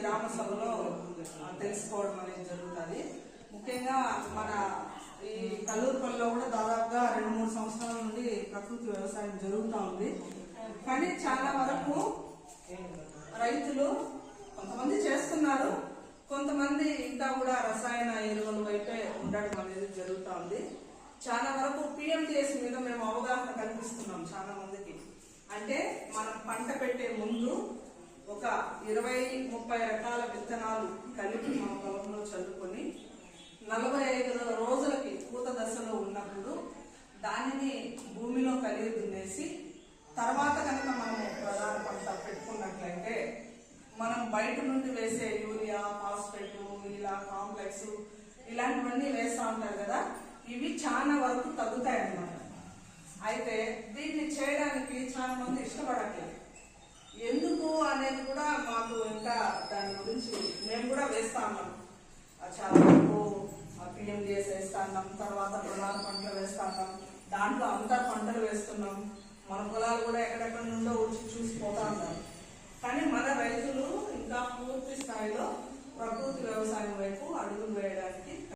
గ్రామ సభలో తెలుసుకోవడం అనేది జరుగుతుంది. ముఖ్యంగా మన ఈ కల్లూరుపల్లిలో కూడా దాదాపుగా రెండు మూడు సంవత్సరాల నుండి ప్రకృతి వ్యవసాయం జరుగుతూ ఉంది. కానీ చాలా వరకు రైతులు కొంతమంది చేస్తున్నారు. కొంతమంది ఇంకా కూడా రసాయన ఎరువుల వైపే ఉండడం అనేది జరుగుతూ ఉంది. చాలా వరకు పిఎండిఎస్ మీద మేము అవగాహన కల్పిస్తున్నాం చాలా మందికి. అంటే మనం పంట పెట్టే ముందు ఒక ఇరవై ముప్పై రకాల విత్తనాలు కలిపి మన పొలంలో చల్లుకొని నలభై ఐదు రోజులకి పూత దశలో ఉన్నప్పుడు దానిని భూమిలో కలిగి దున్నేసి తర్వాత కనుక మనము ప్రధాన పంట పెట్టుకున్నట్లయితే మనం బయట నుండి వేసే యూరియా ఫాస్ఫేట్ ఇలా కాంప్లెక్స్ ఇలాంటివన్నీ వేస్తూ ఉంటారు కదా ఇవి చాలా వరకు తగ్గుతాయి అన్నమాట అయితే దీన్ని చేయడానికి చాలా మంది ఇష్టపడట్లేదు ఎందుకు అనేది కూడా మాకు ఇంకా దాని గురించి మేము కూడా వేస్తా ఉన్నాం చాలా వరకు పిఎండిఎస్ వేస్తా ఉన్నాం తర్వాత ప్రధాన పంటలు వేస్తా ఉన్నాం దాంట్లో అంతా పంటలు వేస్తున్నాం. మన పొలాలు కూడా ఎక్కడెక్కడ నుండో వచ్చి చూసి పోతా ఉంటాం కానీ మన రైతులు